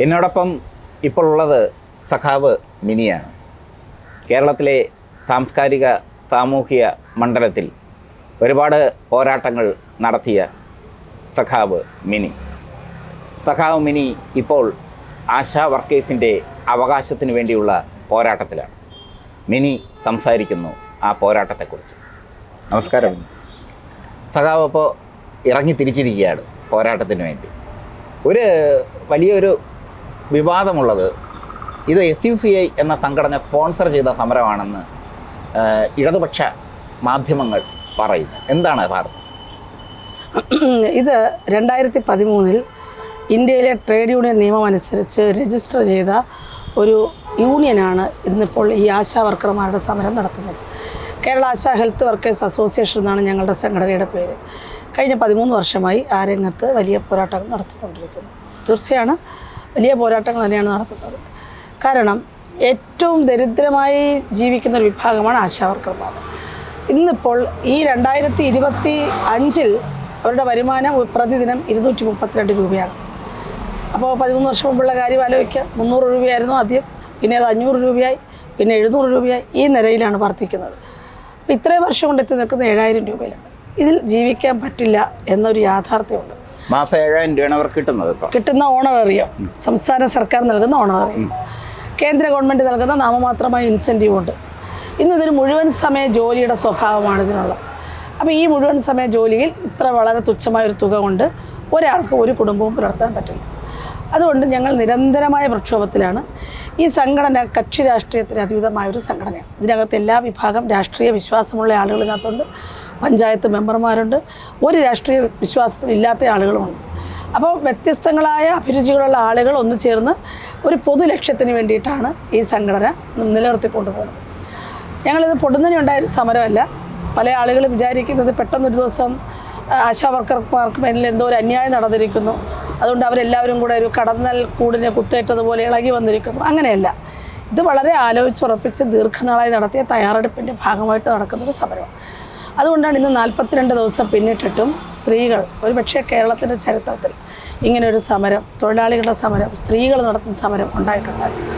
എന്നോടൊപ്പം ഇപ്പോൾ ഉള്ളത് സഖാവ് മിനിയാണ്. കേരളത്തിലെ സാംസ്കാരിക സാമൂഹിക മണ്ഡലത്തിൽ ഒരുപാട് പോരാട്ടങ്ങൾ നടത്തിയ സഖാവ് മിനി. സഖാവ് മിനി ഇപ്പോൾ ആശാ വർക്കേഴ്സിന്റെ അവകാശത്തിന് വേണ്ടിയുള്ള പോരാട്ടത്തിലാണ്. മിനി സംസാരിക്കുന്നു ആ പോരാട്ടത്തെക്കുറിച്ച്. നമസ്കാരം. സഖാവ് അപ്പോൾ ഇറങ്ങി തിരിച്ചിരിക്കുകയാണ് പോരാട്ടത്തിന് വേണ്ടി. ഒരു വലിയൊരു വിവാദമുള്ളത്. ഇത് എസ് യു സി ഐ എന്ന സംഘടന സ്പോൺസർ ചെയ്ത സമരമാണെന്ന് ഇടതുപക്ഷ മാധ്യമങ്ങൾ പറയുന്നു. എന്താണ് യഥാർത്ഥം? ഇത് രണ്ടായിരത്തി പതിമൂന്നിൽ ഇന്ത്യയിലെ ട്രേഡ് യൂണിയൻ നിയമം അനുസരിച്ച് രജിസ്റ്റർ ചെയ്ത ഒരു യൂണിയനാണ് ഇന്നിപ്പോൾ ഈ ആശാ വർക്കർമാരുടെ സമരം നടത്തുന്നത്. Kerala ASHA health workers association എന്നാണ് ഞങ്ങളുടെ സംഘടനയുടെ പേര്. കഴിഞ്ഞ പതിമൂന്ന് വർഷമായി ആ രംഗത്ത് വലിയ പോരാട്ടങ്ങൾ നടത്തിക്കൊണ്ടിരിക്കുന്നു. തീർച്ചയാണ് വലിയ പോരാട്ടങ്ങൾ തന്നെയാണ് നടത്തുന്നത്. കാരണം ഏറ്റവും ദരിദ്രമായി ജീവിക്കുന്ന ഒരു വിഭാഗമാണ് ആശാവർക്കർമാർ ഇന്നിപ്പോൾ ഈ രണ്ടായിരത്തി ഇരുപത്തി അഞ്ചിൽ അവരുടെ വരുമാനം പ്രതിദിനം ഇരുന്നൂറ്റി മുപ്പത്തിരണ്ട് രൂപയാണ്. അപ്പോൾ പതിമൂന്ന് വർഷം മുമ്പുള്ള കാര്യം ആലോചിക്കുക. മുന്നൂറ് രൂപയായിരുന്നു ആദ്യം പിന്നെ അത് അഞ്ഞൂറ് രൂപയായി പിന്നെ എഴുന്നൂറ് രൂപയായി. ഈ നിലയിലാണ് വർദ്ധിക്കുന്നത് അപ്പോൾ ഇത്രയും വർഷം കൊണ്ട് എത്തി നിൽക്കുന്ന ഏഴായിരം രൂപയിലാണ് ഇതിൽ ജീവിക്കാൻ പറ്റില്ല എന്നൊരു യാഥാർത്ഥ്യമുണ്ട്. മാസം ഏഴായിരം രൂപയാണ് അവർക്ക് കിട്ടുന്നത് കിട്ടുന്ന അറിയാം. സംസ്ഥാന സർക്കാർ നൽകുന്ന ഓണററിയം കേന്ദ്ര ഗവൺമെന്റ് നൽകുന്ന നാമമാത്രമായ ഇൻസെന്റീവ് ഉണ്ട്. ഇന്നിതൊരു മുഴുവൻ സമയ ജോലിയുടെ സ്വഭാവമാണ് ഇതിനുള്ളത് അപ്പോൾ ഈ മുഴുവൻ സമയ ജോലിയിൽ ഇത്ര വളരെ തുച്ഛമായ ഒരു തുക കൊണ്ട് ഒരാൾക്ക് ഒരു കുടുംബവും പുലർത്താൻ പറ്റില്ല. അതുകൊണ്ട് ഞങ്ങൾ നിരന്തരമായ പ്രക്ഷോഭത്തിലാണ്. ഈ സംഘടന കക്ഷി രാഷ്ട്രീയത്തിന് അതീതമായ ഒരു സംഘടനയാണ്. ഇതിനകത്ത് എല്ലാ വിഭാഗം രാഷ്ട്രീയ വിശ്വാസമുള്ള ആളുകൾ ഇതിനകത്തുണ്ട് പഞ്ചായത്ത് മെമ്പർമാരുണ്ട്. ഒരു രാഷ്ട്രീയ വിശ്വാസത്തിൽ ഇല്ലാത്ത ആളുകളുമുണ്ട്. അപ്പോൾ വ്യത്യസ്തങ്ങളായ അഭിരുചികളുള്ള ആളുകൾ ഒന്നു ചേർന്ന് ഒരു പൊതു ലക്ഷ്യത്തിന് വേണ്ടിയിട്ടാണ് ഈ സംഘടന നിലനിർത്തിക്കൊണ്ടു പോകുന്നത് ഞങ്ങളിത് പൊടുന്നതിനുണ്ടായ ഒരു സമരമല്ല. പല ആളുകളും വിചാരിക്കുന്നത് പെട്ടെന്നൊരു ദിവസം ആശാ വർക്കർമാർക്ക് മേലിൽ എന്തോ ഒരു അന്യായം നടന്നിരിക്കുന്നു. അതുകൊണ്ട് അവരെല്ലാവരും കൂടെ ഒരു കടന്നൽ കൂടിനെ കുത്തേറ്റതുപോലെ ഇളകി വന്നിരിക്കുന്നു. അങ്ങനെയല്ല. ഇത് വളരെ ആലോചിച്ചുറപ്പിച്ച് ദീർഘനാളായി നടത്തിയ തയ്യാറെടുപ്പിന്റെ ഭാഗമായിട്ട് നടക്കുന്നൊരു സമരം. സമരമാണ് അതുകൊണ്ടാണ് ഇന്ന് നാൽപ്പത്തിരണ്ട് ദിവസം പിന്നിട്ടിട്ടും സ്ത്രീകൾ ഒരുപക്ഷെ കേരളത്തിന്റെ ചരിത്രത്തിൽ ഇങ്ങനെ ഒരു സമരം തൊഴിലാളികളുടെ സമരം സ്ത്രീകൾ നടത്തുന്ന സമരം ഉണ്ടായിട്ടുണ്ടായിരുന്നു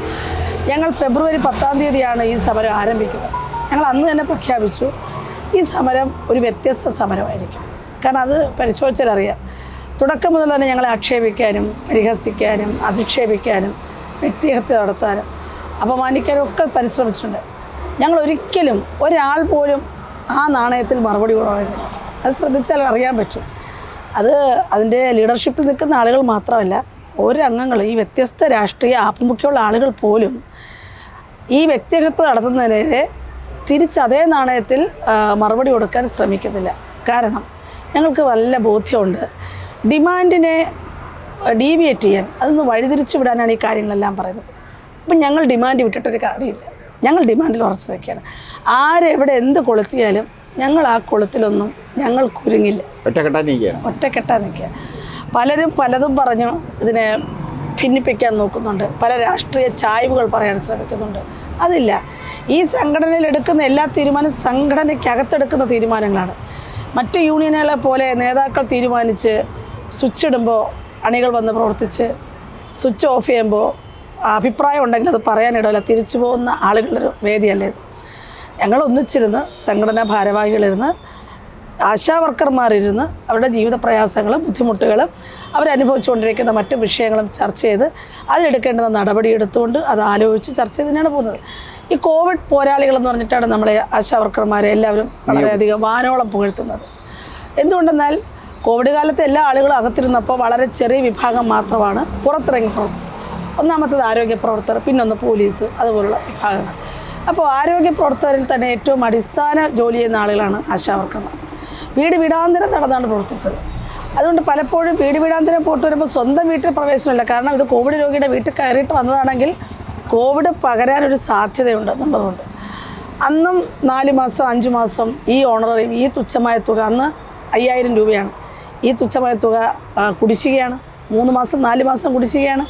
ഞങ്ങൾ ഫെബ്രുവരി പത്താം തീയതിയാണ് ഈ സമരം ആരംഭിക്കുന്നത്. ഞങ്ങൾ അന്ന് തന്നെ പ്രഖ്യാപിച്ചു ഈ സമരം ഒരു വ്യത്യസ്ത സമരമായിരിക്കും. കാരണം അത് പരിശോധിച്ചാലറിയാം. തുടക്കം മുതൽ തന്നെ ഞങ്ങളെ ആക്ഷേപിക്കാനും പരിഹസിക്കാനും അധിക്ഷേപിക്കാനും വ്യക്തിഹത്യ നടത്താനും അപമാനിക്കാനും ഒക്കെ പരിശ്രമിച്ചിട്ടുണ്ട്. ഞങ്ങൾ ഒരിക്കലും ഒരാൾ പോലും ആ നാണയത്തിൽ മറുപടി പറയുന്നില്ല അത് ശ്രദ്ധിച്ചാൽ അറിയാൻ പറ്റും. അത് അതിന്റെ ലീഡർഷിപ്പിൽ നിൽക്കുന്ന ആളുകൾ മാത്രമല്ല ഓരോ അംഗങ്ങൾ ഈ വ്യത്യസ്ത രാഷ്ട്രീയ ആഭിമുഖ്യമുള്ള ആളുകൾ പോലും ഈ വ്യക്തിഹത്വം നടത്തുന്നതിനെതിരെ തിരിച്ച് അതേ നാണയത്തിൽ മറുപടി കൊടുക്കാൻ ശ്രമിക്കുന്നില്ല. കാരണം ഞങ്ങൾക്ക് നല്ല ബോധ്യമുണ്ട്. ഡിമാൻഡിനെ ഡീവിയേറ്റ് ചെയ്യാൻ അതൊന്ന് വഴിതിരിച്ചു വിടാനാണ് ഈ കാര്യങ്ങളെല്ലാം പറയുന്നത്. അപ്പം ഞങ്ങൾ ഡിമാൻഡ് വിട്ടിട്ടൊരു കാര്യമില്ല. ഞങ്ങൾ ഡിമാൻഡിൽ ഉറച്ചു നിൽക്കുകയാണ്. ആരെവിടെ എന്ത് കൊളുത്തിയാലും ഞങ്ങൾ ആ കൊളുത്തിലൊന്നും ഞങ്ങൾ കുരുങ്ങില്ല. ഒറ്റക്കെട്ടാനിരിക്കുകയാണ് ഒറ്റക്കെട്ടാ നിൽക്കുക പലരും പലതും പറഞ്ഞു ഇതിനെ ഭിന്നിപ്പിക്കാൻ നോക്കുന്നുണ്ട്. പല രാഷ്ട്രീയ ചായ്വുകൾ പറയാൻ ശ്രമിക്കുന്നുണ്ട്. അതില്ല. ഈ സംഘടനയിൽ എടുക്കുന്ന എല്ലാ തീരുമാനവും സംഘടനയ്ക്കകത്തെടുക്കുന്ന തീരുമാനങ്ങളാണ്. മറ്റ് യൂണിയനുകളെ പോലെ നേതാക്കൾ തീരുമാനിച്ച് സ്വിച്ച് ഇടുമ്പോൾ അണികൾ വന്ന് പ്രവർത്തിച്ച് സ്വിച്ച് ഓഫ് ചെയ്യുമ്പോൾ അഭിപ്രായം ഉണ്ടെങ്കിൽ അത് പറയാനിടയില്ല തിരിച്ചു പോകുന്ന ആളുകളുടെ ഒരു വേദിയല്ലേ ഇത്. ഞങ്ങൾ ഒന്നിച്ചിരുന്ന് സംഘടനാ ഭാരവാഹികളിരുന്ന് ആശാ വർക്കർമാരിരുന്ന് അവരുടെ ജീവിത പ്രയാസങ്ങളും ബുദ്ധിമുട്ടുകളും അവരനുഭവിച്ചുകൊണ്ടിരിക്കുന്ന മറ്റു വിഷയങ്ങളും ചർച്ച ചെയ്ത് അതിലെടുക്കേണ്ടുന്ന നടപടി എടുത്തുകൊണ്ട് അത് ആലോചിച്ച് ചർച്ച ചെയ്ത് തന്നെയാണ് പോകുന്നത്. ഈ കോവിഡ് പോരാളികളെന്ന് പറഞ്ഞിട്ടാണ് നമ്മളെ ആശാ വർക്കർമാരെ എല്ലാവരും വളരെയധികം വാനോളം പുകഴ്ത്തുന്നത്. എന്തുകൊണ്ടെന്നാൽ കോവിഡ് കാലത്ത് എല്ലാ ആളുകളും അകത്തിരുന്നപ്പോൾ വളരെ ചെറിയ വിഭാഗം മാത്രമാണ് പുറത്തിറങ്ങി പ്രവർത്തിച്ചത്. ഒന്നാമത്തത് ആരോഗ്യ പ്രവർത്തകർ പിന്നൊന്ന് പോലീസ് അതുപോലുള്ള വിഭാഗങ്ങൾ. അപ്പോൾ ആരോഗ്യ പ്രവർത്തകരിൽ തന്നെ ഏറ്റവും അടിസ്ഥാന ജോലി ചെയ്യുന്ന ആളുകളാണ് ആശാവർക്കർമാർ വീട് വീടാന്തരം നടന്നാണ് പ്രവർത്തിച്ചത്. അതുകൊണ്ട് പലപ്പോഴും വീട് വീടാന്തരം പോയിട്ട് വരുമ്പോൾ സ്വന്തം വീട്ടിൽ പ്രവേശനമില്ല. കാരണം ഇത് കോവിഡ് രോഗിയുടെ വീട്ടിൽ കയറിയിട്ട് വന്നതാണെങ്കിൽ കോവിഡ് പകരാനൊരു സാധ്യതയുണ്ട് എന്നുള്ളതുകൊണ്ട്. അന്നും നാല് മാസം അഞ്ച് മാസം ഈ ഓണററിയും ഈ തുച്ഛമായ തുക അന്ന് അയ്യായിരം രൂപയാണ്. ഈ തുച്ഛമായ തുക കുടിശ്ശികയാണ്. മൂന്ന് മാസം നാല് മാസം കുടിശ്ശികയാണ്.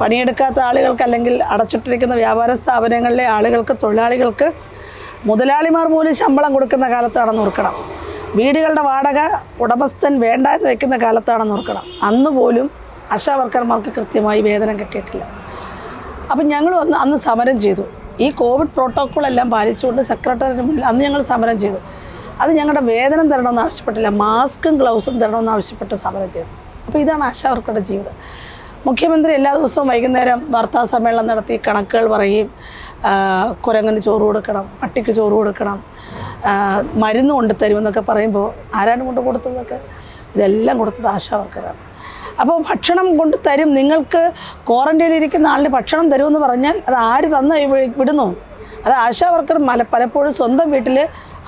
പണിയെടുക്കാത്ത ആളുകൾക്ക് അല്ലെങ്കിൽ അടച്ചിട്ടിരിക്കുന്ന വ്യാപാര സ്ഥാപനങ്ങളിലെ ആളുകൾക്ക് തൊഴിലാളികൾക്ക് മുതലാളിമാർ പോലും ശമ്പളം കൊടുക്കുന്ന കാലത്താണ് ഓർക്കണം. വീടുകളുടെ വാടക ഉടമസ്ഥൻ വേണ്ട എന്ന് വെക്കുന്ന കാലത്താണ് ഓർക്കണം. അന്നുപോലും ആശാ വർക്കർമാർക്ക് കൃത്യമായി വേതനം കിട്ടിയിട്ടില്ല. അപ്പം ഞങ്ങൾ വന്ന് അന്ന് സമരം ചെയ്തു. ഈ കോവിഡ് പ്രോട്ടോക്കോൾ എല്ലാം പാലിച്ചുകൊണ്ട് സെക്രട്ടറിയുടെ മുന്നിൽ അന്ന് ഞങ്ങൾ സമരം ചെയ്തു. അത് ഞങ്ങളുടെ വേതനം തരണമെന്ന് ആവശ്യപ്പെട്ടില്ല മാസ്കും ഗ്ലൗസും തരണമെന്ന് ആവശ്യപ്പെട്ട് സമരം ചെയ്തു അപ്പോൾ ഇതാണ് ആശാ വർക്കറുടെ ജീവിതം. മുഖ്യമന്ത്രി എല്ലാ ദിവസവും വൈകുന്നേരം വാർത്താ സമ്മേളനം നടത്തി കണക്കുകൾ പറയും കുരങ്ങന് ചോറ് കൊടുക്കണം പട്ടിക്ക് ചോറ് കൊടുക്കണം മരുന്ന് കൊണ്ട് തരുമെന്നൊക്കെ പറയുമ്പോൾ ആരാണ് കൊണ്ട് കൊടുത്തതൊക്കെ? ഇതെല്ലാം കൊടുത്തത് ആശാ വർക്കറാണ്. അപ്പോൾ ഭക്ഷണം കൊണ്ട് തരും നിങ്ങൾക്ക് ക്വാറന്റൈനിൽ ഇരിക്കുന്ന ആളിന് ഭക്ഷണം തരുമെന്ന് പറഞ്ഞാൽ അത് ആര് തന്ന് വിടുന്നു? അത് ആശാ വർക്കർ മല പലപ്പോഴും സ്വന്തം വീട്ടിൽ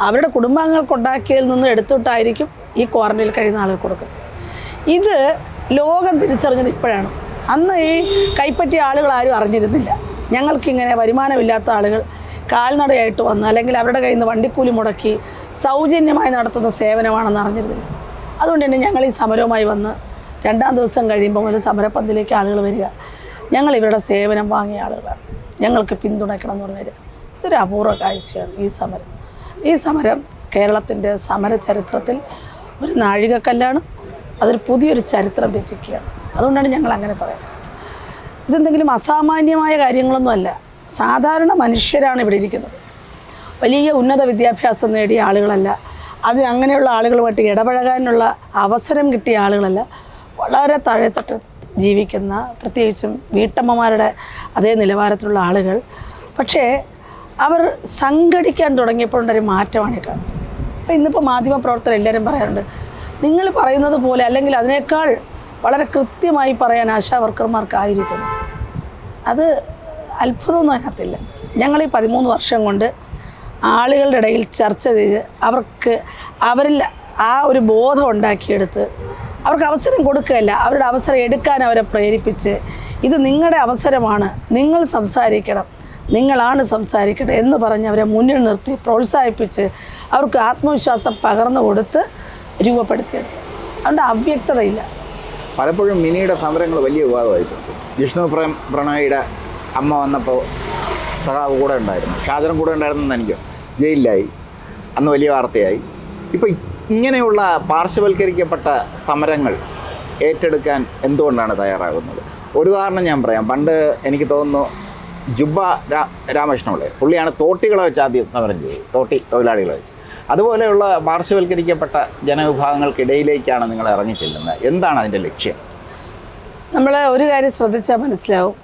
അവരുടെ കുടുംബാംഗങ്ങൾക്ക് ഉണ്ടാക്കിയതിൽ നിന്ന് എടുത്തിട്ടായിരിക്കും ഈ ക്വാറന്റൈനിൽ കഴിയുന്ന ആളുകൾ കൊടുക്കുക. ഇത് ലോകം തിരിച്ചറിഞ്ഞത് ഇപ്പോഴാണ്. അന്ന് ഈ കൈപ്പറ്റിയ ആളുകൾ ആരും അറിഞ്ഞിരുന്നില്ല. ഞങ്ങൾക്കിങ്ങനെ വരുമാനമില്ലാത്ത ആളുകൾ കാൽനടയായിട്ട് വന്ന് അല്ലെങ്കിൽ അവരുടെ കയ്യിൽ നിന്ന് വണ്ടിക്കൂലി മുടക്കി സൗജന്യമായി നടത്തുന്ന സേവനമാണെന്ന് അറിഞ്ഞിരുന്നില്ല. അതുകൊണ്ട് തന്നെ ഞങ്ങൾ ഈ സമരവുമായി വന്ന് രണ്ടാം ദിവസം കഴിയുമ്പോൾ ഒരു സമരപ്പന്തിലേക്ക് ആളുകൾ വരിക. ഞങ്ങൾ ഇവരുടെ സേവനം വാങ്ങിയ ആളുകളാണ്. ഞങ്ങൾക്ക് പിന്തുണയ്ക്കണം എന്ന് പറഞ്ഞു വരിക. ഇതൊരു അപൂർവ കാഴ്ചയാണ് ഈ സമരം. ഈ സമരം കേരളത്തിന്റെ സമര ചരിത്രത്തിൽ ഒരു നാഴികക്കല്ലാണ് അതൊരു പുതിയൊരു ചരിത്രം രചിക്കുകയാണ്. അതുകൊണ്ടാണ് ഞങ്ങൾ അങ്ങനെ പറയുന്നത്. ഇതെന്തെങ്കിലും അസാമാന്യമായ കാര്യങ്ങളൊന്നുമല്ല. സാധാരണ മനുഷ്യരാണ് ഇവിടെ ഇരിക്കുന്നത്. വലിയ ഉന്നത വിദ്യാഭ്യാസം നേടിയ ആളുകളല്ല. അത് അങ്ങനെയുള്ള ആളുകളുമായിട്ട് ഇടപഴകാനുള്ള അവസരം കിട്ടിയ ആളുകളല്ല. വളരെ താഴെത്തട്ട് ജീവിക്കുന്ന പ്രത്യേകിച്ചും വീട്ടമ്മമാരുടെ അതേ നിലവാരത്തിലുള്ള ആളുകൾ. പക്ഷേ അവർ സംഘടിക്കാൻ തുടങ്ങിയപ്പോഴുണ്ടൊരു മാറ്റമാണ് ഈ കാണുന്നത്. അപ്പോൾ ഇന്നിപ്പോൾ മാധ്യമപ്രവർത്തകർ എല്ലാവരും പറയാറുണ്ട് നിങ്ങൾ പറയുന്നത് പോലെ അല്ലെങ്കിൽ അതിനേക്കാൾ വളരെ കൃത്യമായി പറയാൻ ആശാ വർക്കർമാർക്കായിരിക്കുന്നു. അത് അത്ഭുതമൊന്നും അതിനകത്തില്ല. ഞങ്ങൾ ഈ പതിമൂന്ന് വർഷം കൊണ്ട് ആളുകളുടെ ഇടയിൽ ചർച്ച ചെയ്ത് അവർക്ക് അവരിൽ ആ ഒരു ബോധം ഉണ്ടാക്കിയെടുത്ത് അവർക്ക് അവസരം കൊടുക്കുകയല്ല അവരുടെ അവസരം എടുക്കാൻ അവരെ പ്രേരിപ്പിച്ച് ഇത് നിങ്ങളുടെ അവസരമാണ് നിങ്ങൾ സംസാരിക്കണം നിങ്ങളാണ് സംസാരിക്കട്ടെ എന്ന് പറഞ്ഞ് അവരെ മുന്നിൽ നിർത്തി പ്രോത്സാഹിപ്പിച്ച് അവർക്ക് ആത്മവിശ്വാസം പകർന്നു കൊടുത്ത് രൂപപ്പെടുത്തിയെടുത്തു. അതുകൊണ്ട് അവ്യക്തതയില്ല. പലപ്പോഴും മിനിയുടെ സമരങ്ങൾ വലിയ വിവാദമായിട്ടുണ്ട്. ജിഷ്ണു പ്രേം പ്രണോയിയുടെ അമ്മ വന്നപ്പോൾ സഖാവ് കൂടെ ഉണ്ടായിരുന്നു. ഷാജനം കൂടെ ഉണ്ടായിരുന്നെന്ന് എനിക്ക് ജയിലിലായി. അന്ന് വലിയ വാർത്തയായി. ഇപ്പോൾ ഇങ്ങനെയുള്ള പാർശ്വവൽക്കരിക്കപ്പെട്ട സമരങ്ങൾ ഏറ്റെടുക്കാൻ എന്തുകൊണ്ടാണ് തയ്യാറാകുന്നത്? ഒരു കാരണം ഞാൻ പറയാം. പണ്ട് എനിക്ക് തോന്നുന്നു ജുബ്ബ രാ രാമകൃഷ്ണപിള്ളെ പുള്ളിയാണ് തോട്ടികളെ വെച്ച് ആദ്യം സമരം ചെയ്തത്. തോട്ടി തൊഴിലാളികളെ വെച്ച്. അതുപോലെയുള്ള പാർശ്വവൽക്കരിക്കപ്പെട്ട ജനവിഭാഗങ്ങൾക്കിടയിലേക്കാണ് നിങ്ങൾ ഇറങ്ങി ചെല്ലുന്നത്. എന്താണ് അതിന്റെ ലക്ഷ്യം? നമ്മൾ ഒരു കാര്യം ശ്രദ്ധിച്ചാൽ മനസ്സിലാവും.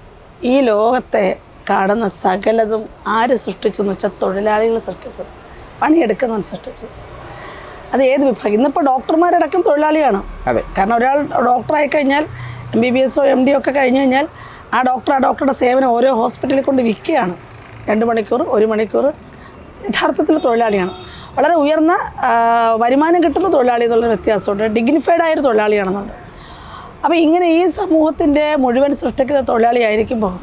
ഈ ലോകത്തെ കാണുന്ന സകലതും ആര് സൃഷ്ടിച്ചു എന്ന് വെച്ചാൽ തൊഴിലാളികൾ സൃഷ്ടിച്ചത്. പണിയെടുക്കുന്നവൻ സൃഷ്ടിച്ചത്. അത് ഏത് വിഭാഗം? ഇന്നിപ്പോൾ ഡോക്ടർമാരടക്കം തൊഴിലാളിയാണ്. അതെ. കാരണം ഒരാൾ ഡോക്ടറായി കഴിഞ്ഞാൽ എം ബി ബി എസോ എം ഡി ഒക്കെ കഴിഞ്ഞു കഴിഞ്ഞാൽ ആ ഡോക്ടർ ആ ഡോക്ടറുടെ സേവനം ഓരോ ഹോസ്പിറ്റലിൽ കൊണ്ട് വിൽക്കുകയാണ്. രണ്ട് മണിക്കൂർ ഒരു മണിക്കൂർ. യഥാർത്ഥത്തിൽ തൊഴിലാളിയാണ്. വളരെ ഉയർന്ന വരുമാനം കിട്ടുന്ന തൊഴിലാളി എന്നുള്ള വ്യത്യാസമുണ്ട്. ഡിഗ്നിഫൈഡ് ആയൊരു തൊഴിലാളിയാണെന്നുണ്ട്. അപ്പോൾ ഇങ്ങനെ ഈ സമൂഹത്തിന്റെ മുഴുവൻ സൃഷ്ടിക്കുന്ന തൊഴിലാളിയായിരിക്കുമ്പോൾ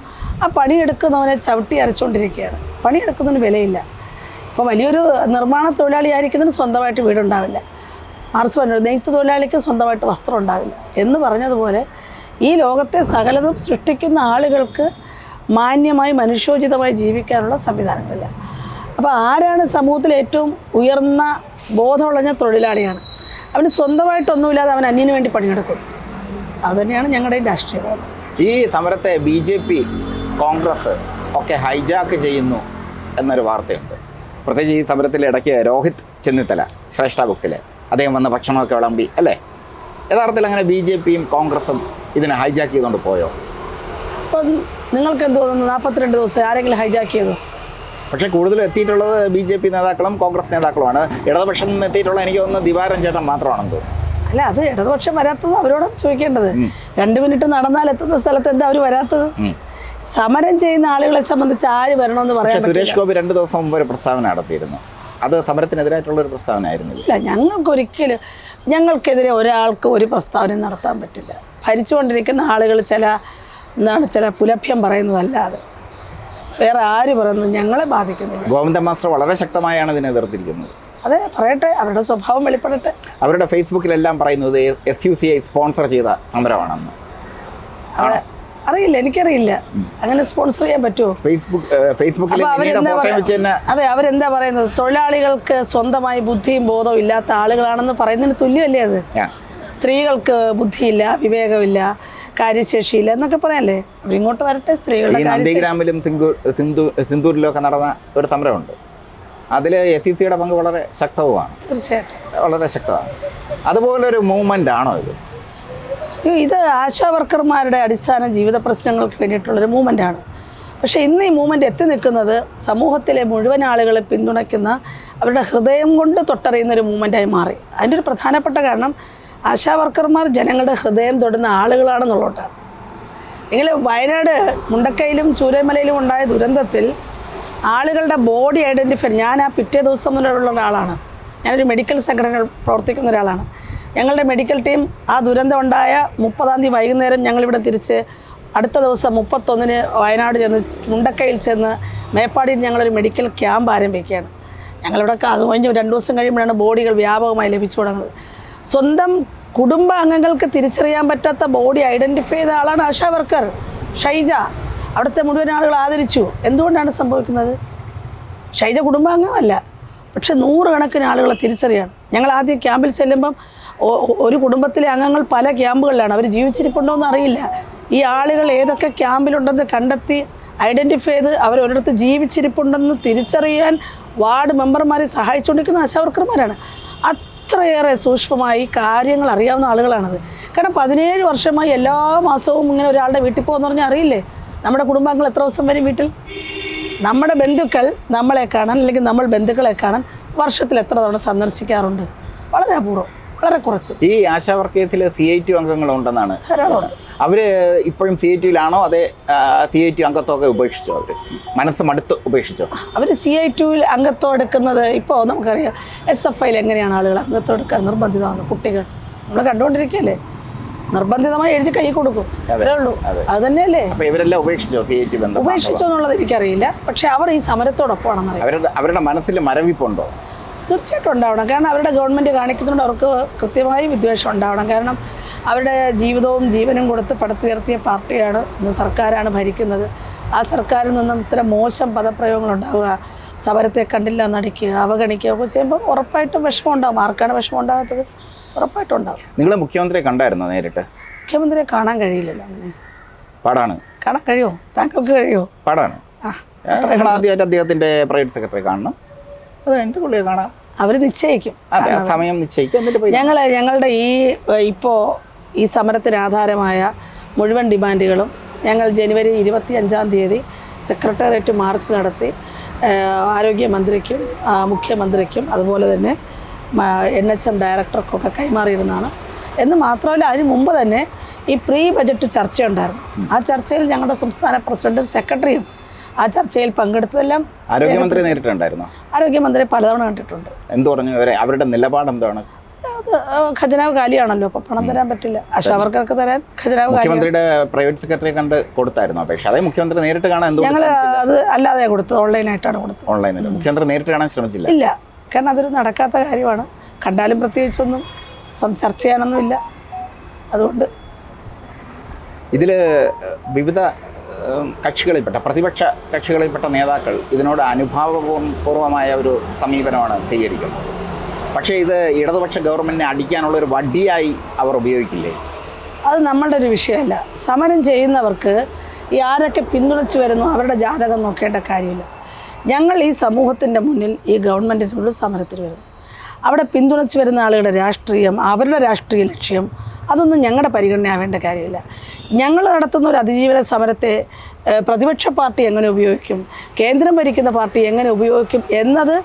ആ പണിയെടുക്കുന്നവനെ ചവിട്ടി അരച്ചുകൊണ്ടിരിക്കുകയാണ്. പണിയെടുക്കുന്നതിന് വിലയില്ല. ഇപ്പോൾ വലിയൊരു നിർമ്മാണ തൊഴിലാളി ആയിരിക്കുന്നതിന് സ്വന്തമായിട്ട് വീടുണ്ടാവില്ല. മാർസ് പറഞ്ഞു നെയ്ത്ത് തൊഴിലാളിക്ക് സ്വന്തമായിട്ട് വസ്ത്രം ഉണ്ടാവില്ല. എന്ന് പറഞ്ഞതുപോലെ ഈ ലോകത്തെ സകലതും സൃഷ്ടിക്കുന്ന ആളുകൾക്ക് മാന്യമായി മനുഷ്യോചിതമായി ജീവിക്കാനുള്ള സംവിധാനങ്ങളില്ല. അപ്പോൾ ആരാണ് സമൂഹത്തിൽ ഏറ്റവും ഉയർന്ന ബോധമുള്ള തൊഴിലാളിയാണ്? അവന് സ്വന്തമായിട്ടൊന്നുമില്ലാതെ അവൻ അന്യന് വേണ്ടി പണിയെടുക്കും. അതുതന്നെയാണ് ഞങ്ങളുടെ രാഷ്ട്രീയം ഈ സമരത്തെ ബി ജെ പി കോൺഗ്രസ് ഒക്കെ ഹൈജാക്ക് ചെയ്യുന്നു എന്നൊരു വാർത്തയുണ്ട്. പ്രത്യേകിച്ച് ഈ സമരത്തിൽ ഇടയ്ക്ക് രോഹിത് ചെന്നിത്തല ശ്രേഷ്ഠ ബുക്കിൽ അദ്ദേഹം വന്ന ഭക്ഷണമൊക്കെ വിളമ്പി അല്ലേ? യഥാർത്ഥത്തിൽ അങ്ങനെ ബി ജെ പിയും കോൺഗ്രസും ഇതിനെ ഹൈജാക്ക് ചെയ്തുകൊണ്ട് പോയോ? അപ്പം നിങ്ങൾക്ക് എന്ത് തോന്നുന്നു? നാൽപ്പത്തിരണ്ട് ദിവസം ആരെങ്കിലും ഹൈജാക്ക് ചെയ്തു? പക്ഷേ കൂടുതൽ എത്തിയിട്ടുള്ളത് ബി ജെ പി നേതാക്കളും കോൺഗ്രസ് നേതാക്കളുമാണ്. ഇടതുപക്ഷം നിന്ന് എത്തിയിട്ടുള്ള എനിക്ക് തോന്നുന്നു ദിവാരൻ ചേട്ടൻ മാത്രമാണെന്ന് തോന്നുന്നു. അല്ല അത് ഇടതുപക്ഷം വരാത്തത് അവരോട് ചോദിക്കേണ്ടത്. രണ്ട് മിനിറ്റ് നടന്നാൽ എത്തുന്ന സ്ഥലത്ത് എന്താ അവർ വരാത്തത്? സമരം ചെയ്യുന്ന ആളുകളെ സംബന്ധിച്ച് ആര് വരണമെന്ന് പറയാൻ സുരേഷ് ഗോപി രണ്ട് ദിവസം മുമ്പ് ഒരു പ്രസ്താവന നടത്തിയിരുന്നു. അത് സമരത്തിനെതിരായിട്ടുള്ള ഒരു പ്രസ്താവന ആയിരുന്നില്ല. ഇല്ല ഞങ്ങൾക്കൊരിക്കലും ഞങ്ങൾക്കെതിരെ ഒരാൾക്ക് ഒരു പ്രസ്താവനയും നടത്താൻ പറ്റില്ല. ഭരിച്ചുകൊണ്ടിരിക്കുന്ന ആളുകൾ ചില എന്താണ് ചില പുലഭ്യം പറയുന്നതല്ലാതെ. വേറെ ആര് പറയുന്നത് ഞങ്ങളെ ബാധിക്കുന്നില്ല. ഗോവിന്ദ മാസ്റ്റർ വളരെ ശക്തമായാണ് ഇതിനെ എതിർത്തിരിക്കുന്നത്. അതെ പറയട്ടെ അവരുടെ സ്വഭാവം വെളിപ്പെടട്ടെ. അവരുടെ ഫേസ്ബുക്കിലെല്ലാം പറയുന്നത് S U C I sponsor ചെയ്ത സമരമാണെന്ന്. അറിയില്ല എനിക്കറിയില്ല. അങ്ങനെ സ്പോൺസർ ചെയ്യാൻ പറ്റുമോ? ഫേസ്ബുക്ക് ഫേസ്ബുക്കിൽ അതെ അവരെന്താ പറയുന്നത്? തൊഴിലാളികൾക്ക് സ്വന്തമായി ബുദ്ധിയും ബോധവും ഇല്ലാത്ത ആളുകളാണെന്ന് പറയുന്നതിന് തുല്യമല്ലേ അത്? സ്ത്രീകൾക്ക് ബുദ്ധിയില്ല വിവേകമില്ല കാര്യശേഷിയില്ല എന്നൊക്കെ പറയാല്ലേ? അവരിങ്ങോട്ട് വരട്ടെ സ്ത്രീകളുടെ നന്ദിഗ്രാമിലും സിന്ധു സിന്ധു സിന്ധൂരിലും നടന്ന ഒരു സമരമുണ്ട്. അതിൽ എസ് സി സിയുടെ പങ്ക് വളരെ ശക്തവുമാണ്. തീർച്ചയായിട്ടും. വളരെ ശക്തമാണ്. അതുപോലെ ഒരു മൂവ്മെന്റ് ആണോ ഇത് ഇത് ആശാ വർക്കർമാരുടെ അടിസ്ഥാന ജീവിത പ്രശ്നങ്ങൾക്ക് വേണ്ടിയിട്ടുള്ളൊരു മൂവ്മെന്റ് ആണ് പക്ഷേ ഇന്ന് ഈ മൂവ്മെന്റ് എത്തി നിൽക്കുന്നത് സമൂഹത്തിലെ മുഴുവൻ ആളുകളെ പിന്തുണയ്ക്കുന്ന അവരുടെ ഹൃദയം കൊണ്ട് തൊട്ടറിയുന്ന ഒരു മൂവ്മെന്റായി മാറി. അതിന്റെ ഒരു പ്രധാനപ്പെട്ട കാരണം ആശാ വർക്കർമാർ ജനങ്ങളുടെ ഹൃദയം തൊടുന്ന ആളുകളാണെന്നുള്ളതാണ് നിങ്ങൾ വയനാട് മുണ്ടക്കയിലും ചൂരമലയിലും ഉണ്ടായ ദുരന്തത്തിൽ ആളുകളുടെ ബോഡി ഐഡന്റിഫൈ ഞാൻ ആ പിറ്റേ ദിവസം മുതലുള്ള ഒരാളാണ്. ഞാനൊരു മെഡിക്കൽ സംഘടന പ്രവർത്തിക്കുന്ന ഒരാളാണ്. ഞങ്ങളുടെ മെഡിക്കൽ ടീം ആ ദുരന്തം ഉണ്ടായ മുപ്പതാം തീയതി വൈകുന്നേരം ഞങ്ങളിവിടെ തിരിച്ച് അടുത്ത ദിവസം മുപ്പത്തൊന്നിന് വയനാട് ചെന്ന് മുണ്ടക്കയിൽ ചെന്ന് മേപ്പാടിയിൽ ഞങ്ങളൊരു മെഡിക്കൽ ക്യാമ്പ് ആരംഭിക്കുകയാണ്. ഞങ്ങളിവിടെ അത് കഴിഞ്ഞ് രണ്ട് ദിവസം കഴിയുമ്പോഴാണ് ബോഡികൾ വ്യാപകമായി ലഭിച്ചു തുടങ്ങുന്നത് സ്വന്തം കുടുംബ അംഗങ്ങൾക്ക് തിരിച്ചറിയാൻ പറ്റാത്ത ബോഡി ഐഡന്റിഫൈ ചെയ്ത ആളാണ് ആശാ വർക്കർ ഷൈജ. അവിടുത്തെ മുഴുവൻ ആളുകൾ ആദരിച്ചു. എന്തുകൊണ്ടാണ് സംഭവിക്കുന്നത്? ഷൈജ കുടുംബാംഗമല്ല പക്ഷെ നൂറുകണക്കിന് ആളുകളെ തിരിച്ചറിയാണ്. ഞങ്ങൾ ആദ്യം ക്യാമ്പിൽ ചെല്ലുമ്പം ഒരു കുടുംബത്തിലെ അംഗങ്ങൾ പല ക്യാമ്പുകളിലാണ്. അവർ ജീവിച്ചിരിപ്പുണ്ടോ എന്ന് അറിയില്ല. ഈ ആളുകൾ ഏതൊക്കെ ക്യാമ്പിലുണ്ടെന്ന് കണ്ടെത്തി ഐഡന്റിഫൈ ചെയ്ത് അവർ ഒരിടത്ത് ജീവിച്ചിരിപ്പുണ്ടെന്ന് തിരിച്ചറിയാൻ വാർഡ് മെമ്പർമാരെ സഹായിച്ചുകൊണ്ടിരിക്കുന്ന ആശാവർക്കർമാരാണ് അത്രയേറെ സൂക്ഷ്മമായി കാര്യങ്ങൾ അറിയാവുന്ന ആളുകളാണത്. കാരണം പതിനേഴ് വർഷമായി എല്ലാ മാസവും ഇങ്ങനെ ഒരാളുടെ വീട്ടിൽ പോകുമെന്ന് പറഞ്ഞാൽ അറിയില്ലേ? നമ്മുടെ കുടുംബാംഗങ്ങൾ എത്ര ദിവസം വരും വീട്ടിൽ? നമ്മുടെ ബന്ധുക്കൾ നമ്മളെ കാണാൻ അല്ലെങ്കിൽ നമ്മൾ ബന്ധുക്കളെ കാണാൻ വർഷത്തിൽ എത്ര തവണ സന്ദർശിക്കാറുണ്ട്? വളരെ അപൂർവം. വളരെ കുറച്ച്. ഈ ആശാ വർക്കേഴ്സിൽ സി ഐ ടി അംഗങ്ങളുണ്ടെന്നാണ്. അവർ ഇപ്പോഴും സി ഐ ടിയിലാണോ അതേ സി ഐ ടി അംഗത്വമൊക്കെ ഉപേക്ഷിച്ചോ അവർ മനസ്സ് മടുത്ത് ഉപേക്ഷിച്ചോ? അവർ സി ഐ ടിയിൽ അംഗത്വം എടുക്കുന്നത് ഇപ്പോൾ നമുക്കറിയാം. എസ് എഫ് ഐയിൽ എങ്ങനെയാണ് ആളുകൾ അംഗത്വം എടുക്കാൻ നിർബന്ധിതമാണ് കുട്ടികൾ. നമ്മൾ കണ്ടുകൊണ്ടിരിക്കുകയല്ലേ? നിർബന്ധിതമായി എഴുതി കൈ കൊടുക്കും. അതേ ഉള്ളൂ. അത്. തന്നെയല്ലേ? ഇവരെല്ലാം ഉപേക്ഷിച്ചോ സി ഐ ടി ബന്ധം? ഉപേക്ഷിച്ചോ എന്നുള്ളത് എനിക്കറിയില്ല. പക്ഷെ അവർ ഈ സമരത്തോടൊപ്പമാണെന്നറിയാം അവരുടെ അവരുടെ മനസ്സിൽ മരവിപ്പുണ്ടോ? തീർച്ചയായിട്ടും ഉണ്ടാവണം കാരണം അവരുടെ ഗവൺമെന്റ് കാണിക്കുന്നതുകൊണ്ട് അവർക്ക് കൃത്യമായി വിദ്വേഷം ഉണ്ടാവണം. കാരണം അവരുടെ ജീവിതവും ജീവനും കൊടുത്ത് പടുത്തുയർത്തിയ പാർട്ടിയാണ് ഇന്ന് സർക്കാരാണ് ഭരിക്കുന്നത്. ആ സർക്കാരിൽ നിന്നും ഇത്ര മോശം പദപ്രയോഗങ്ങൾ ഉണ്ടാവുക സമരത്തെ കണ്ടില്ല നടിക്കുക അവഗണിക്കുക ഒക്കെ ചെയ്യുമ്പോൾ ഉറപ്പായിട്ടും വിഷമം ഉണ്ടാകും ആർക്കാണ് വിഷമം ഉണ്ടാകാത്തത് ഉറപ്പായിട്ടും ഉണ്ടാകും നിങ്ങൾ മുഖ്യമന്ത്രിയെ കണ്ടായിരുന്നോ നേരിട്ട്? മുഖ്യമന്ത്രിയെ കാണാൻ കഴിയില്ലല്ലോ. അങ്ങനെ പാടാണ്. കാണാൻ കഴിയുമോ? താങ്കൾക്ക് കഴിയുമോ? പാടാണ്. ആദ്യമായിട്ട് അദ്ദേഹത്തിന്റെ പ്രൈവറ്റ് സെക്രട്ടറി കാണണം. അത് എന്റെ പുള്ളിയെ കാണാം. അവർ നിശ്ചയിക്കും. അതെ സമയം നിശ്ചയിക്കും. എന്നിട്ട് ഞങ്ങൾ ഞങ്ങളുടെ ഈ ഇപ്പോൾ ഈ സമരത്തിന് ആധാരമായ മുഴുവൻ ഡിമാൻഡുകളും ഞങ്ങൾ ജനുവരി ഇരുപത്തി അഞ്ചാം തീയതി സെക്രട്ടേറിയറ്റ് മാർച്ച് നടത്തി ആരോഗ്യമന്ത്രിക്കും മുഖ്യമന്ത്രിക്കും അതുപോലെ തന്നെ എൻ എച്ച് എം ഡയറക്ടർക്കൊക്കെ കൈമാറിയിരുന്നതാണ്. എന്ന് മാത്രമല്ല അതിന് മുമ്പ് തന്നെ ഈ പ്രീ ബജറ്റ് ചർച്ചയുണ്ടായിരുന്നു. ആ ചർച്ചയിൽ ഞങ്ങളുടെ സംസ്ഥാന പ്രസിഡന്റും സെക്രട്ടറിയും ആ ചർച്ചയിൽ പങ്കെടുത്തതെല്ലാം ആരോഗ്യമന്ത്രി നേരിട്ടുണ്ടായിരുന്നോ ആരോഗ്യമന്ത്രി പലതവണ കണ്ടിട്ടുണ്ട്. എന്ത് പറഞ്ഞു? അവരുടെ നിലപാട് എന്താണ്? അത് ഖജനാവ് കാലിയാണല്ലോ അപ്പൊ പണം തരാൻ പറ്റില്ല. ആശാവർക്കർക്ക് തരാൻ ഖജനാവ് മുഖ്യമന്ത്രിയുടെ പ്രൈവറ്റ് സെക്രട്ടറി കണ്ട് കൊടുത്തായിരുന്നു അപേക്ഷ? അതേ മുഖ്യമന്ത്രി നേരിട്ട് കാണാൻ ഞങ്ങൾ അത് അല്ലാതെ കൊടുത്തത് ഓൺലൈനായിട്ടാണ് കൊടുത്തത്. ഓൺലൈനിൽ മുഖ്യമന്ത്രി നേരിട്ട് കാണാൻ ശ്രമിച്ചില്ല? ഇല്ല. കാരണം അതൊരു നടക്കാത്ത കാര്യമാണ്. കണ്ടാലും പ്രത്യേകിച്ചൊന്നും ചർച്ച ചെയ്യാനൊന്നുമില്ല. അതുകൊണ്ട് ഇതിൽ വിവിധ കക്ഷികളിൽപ്പെട്ട പ്രതിപക്ഷ കക്ഷികളിൽപ്പെട്ട നേതാക്കൾ ഇതിനോട് അനുഭാവപൂർവമായ ഒരു സമീപനമാണ് സ്വീകരിക്കുന്നത്. പക്ഷേ ഇത് ഇടതുപക്ഷ ഗവൺമെന്റിനെ അടിക്കാനുള്ള ഒരു വടിയായി അവർ ഉപയോഗിക്കില്ലേ? അത് നമ്മളുടെ ഒരു വിഷയമല്ല. സമരം ചെയ്യുന്നവർക്ക് ഈ ആരൊക്കെ പിന്തുണച്ചു വരുന്നു അവരുടെ ജാതകം നോക്കേണ്ട കാര്യമില്ല. ഞങ്ങൾ ഈ സമൂഹത്തിന്റെ മുന്നിൽ ഈ ഗവൺമെന്റിനുള്ളിൽ സമരത്തിൽ വരുന്നു. അവിടെ പിന്തുണച്ചു വരുന്ന ആളുകളുടെ രാഷ്ട്രീയം അവരുടെ രാഷ്ട്രീയ ലക്ഷ്യം അതൊന്നും ഞങ്ങളുടെ പരിഗണനയാവേണ്ട കാര്യമില്ല. ഞങ്ങൾ നടത്തുന്ന ഒരു അതിജീവന സമരത്തെ പ്രതിപക്ഷ പാർട്ടി എങ്ങനെ ഉപയോഗിക്കും കേന്ദ്രം ഭരിക്കുന്ന പാർട്ടി എങ്ങനെ ഉപയോഗിക്കും എന്നത്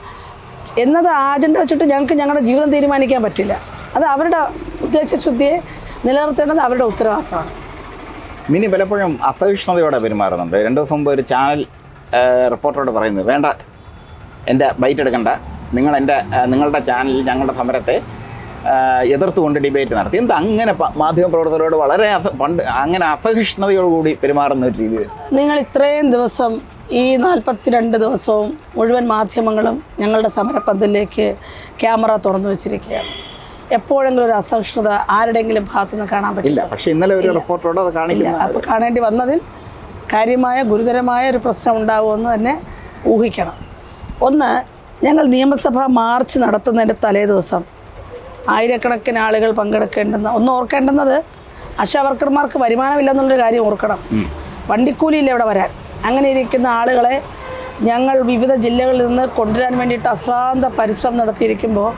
എന്നത് അജണ്ട വെച്ചിട്ട് ഞങ്ങൾക്ക് ഞങ്ങളുടെ ജീവിതം തീരുമാനിക്കാൻ പറ്റില്ല. അത് അവരുടെ ഉദ്ദേശശുദ്ധിയെ നിലനിർത്തേണ്ടത് അവരുടെ ഉത്തരവാദിത്തമാണ്. മിനി പലപ്പോഴും അസഹിഷ്ണുതയോടെ പെരുമാറുന്നുണ്ട്. രണ്ട് ദിവസം മുമ്പ് ഒരു ചാനൽ റിപ്പോർട്ടറോട് പറയുന്നത് വേണ്ട എന്റെ ബൈറ്റ് എടുക്കണ്ട. നിങ്ങൾ എന്റെ നിങ്ങളുടെ ചാനലിൽ ഞങ്ങളുടെ സമരത്തെ എതിർത്തുകൊണ്ട് ഡിബേറ്റ് നടത്തി. എന്താ അങ്ങനെ മാധ്യമ മാധ്യമപ്രവർത്തകരോട് വളരെ പണ്ട് അങ്ങനെ അസഹിഷ്ണുതയോടുകൂടി പെരുമാറുന്ന ഒരു രീതി നിങ്ങൾ ഇത്രയും ദിവസം ഈ നാൽപ്പത്തിരണ്ട് ദിവസവും മുഴുവൻ മാധ്യമങ്ങളും ഞങ്ങളുടെ സമരപ്പന്തലിലേക്ക് ക്യാമറ തുറന്നു വെച്ചിരിക്കുകയാണ്. എപ്പോഴെങ്കിലും ഒരു അസഹിഷ്ണുത ആരുടെയെങ്കിലും ഭാഗത്തുനിന്ന് കാണാൻ പറ്റില്ല. പക്ഷേ ഇന്നലെ ഒരു റിപ്പോർട്ടോട് അത് കാണിക്കില്ല അപ്പോൾ കാണേണ്ടി വന്നതിൽ കാര്യമായ ഗുരുതരമായ ഒരു പ്രശ്നം ഉണ്ടാകുമെന്ന് തന്നെ ഊഹിക്കണം. ഒന്ന് ഞങ്ങൾ നിയമസഭ മാർച്ച് നടത്തുന്നതിന്റെ തലേ ദിവസം ആയിരക്കണക്കിന് ആളുകൾ പങ്കെടുക്കേണ്ടുന്ന. ഒന്ന് ഓർക്കേണ്ടുന്നത് ആശാവർക്കർമാർക്ക് വരുമാനമില്ലെന്നുള്ളൊരു കാര്യം ഓർക്കണം. വണ്ടിക്കൂലിയില്ല ഇവിടെ വരാൻ. അങ്ങനെ ഇരിക്കുന്ന ആളുകളെ ഞങ്ങൾ വിവിധ ജില്ലകളിൽ നിന്ന് കൊണ്ടുവരാൻ വേണ്ടിയിട്ട് അശ്രാന്ത പരിശ്രമം നടത്തിയിരിക്കുമ്പോൾ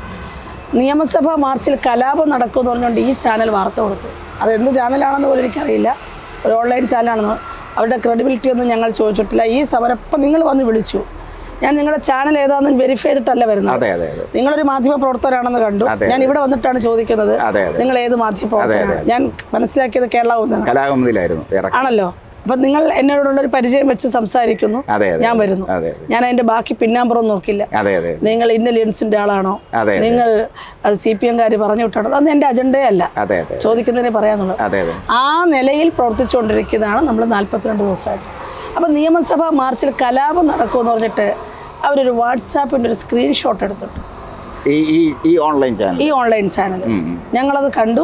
നിയമസഭാ മാർച്ചിൽ കലാപം നടക്കുമെന്ന് പറഞ്ഞുകൊണ്ട് ഈ ചാനൽ വാർത്ത കൊടുത്തു. അത് എന്ത് ചാനലാണെന്ന് പോലും എനിക്കറിയില്ല. ഒരു ഓൺലൈൻ ചാനലാണെന്ന്. അവരുടെ ക്രെഡിബിലിറ്റി ഒന്നും ഞങ്ങൾ ചോദിച്ചിട്ടില്ല. ഈ സമരം ഇപ്പം നിങ്ങൾ വന്ന് വിളിച്ചു. ഞാൻ നിങ്ങളുടെ ചാനൽ ഏതാണെന്ന് വെരിഫൈ ചെയ്തിട്ടല്ല വരുന്നത്. അതെ അതെ അതെ. നിങ്ങളൊരു മാധ്യമ പ്രവർത്തകരാണെന്ന് കണ്ടു. ഞാൻ ഇവിടെ വന്നിട്ടാണ് ചോദിക്കുന്നത്. അതെ, അതെ. നിങ്ങൾ ഏത് മാധ്യമ പ്രവർത്തകരാണ് ഞാൻ മനസ്സിലാക്കിയത് കേരള ആണല്ലോ? അപ്പൊ നിങ്ങൾ എന്നോടുള്ള ഒരു പരിചയം വെച്ച് സംസാരിക്കുന്നു. അതെ അതെ ഞാൻ വരുന്നു. ഞാൻ അതിന്റെ ബാക്കി പിന്നാമ്പുറം നോക്കില്ല. അതെ അതെ നിങ്ങൾ ഇന്റലിജൻസിന്റെ ആളാണോ? അതെ, അതെ. നിങ്ങൾ അത് സി പി എംകാർ പറഞ്ഞു വിട്ടാണോ? അതൊന്നും എന്റെ അജണ്ടയല്ല അതെ അതെ ചോദിക്കുന്നതിനെ പറയാന്നുള്ളത് അതെ അതെ. ആ നിലയിൽ പ്രവർത്തിച്ചുകൊണ്ടിരിക്കുന്നതാണ് നമ്മൾ നാല്പത്തിരണ്ട് ദിവസമായിട്ട്. അപ്പൊ നിയമസഭാ മാർച്ചിൽ കലാപം നടക്കുമെന്ന് പറഞ്ഞിട്ട് അവരൊരു വാട്സാപ്പിന്റെ ഒരു സ്ക്രീൻഷോട്ട് എടുത്തിട്ടു. ഈ ഓൺലൈൻ ചാനൽ ഈ ഓൺലൈൻ ചാനൽ ഞങ്ങളത് കണ്ടു.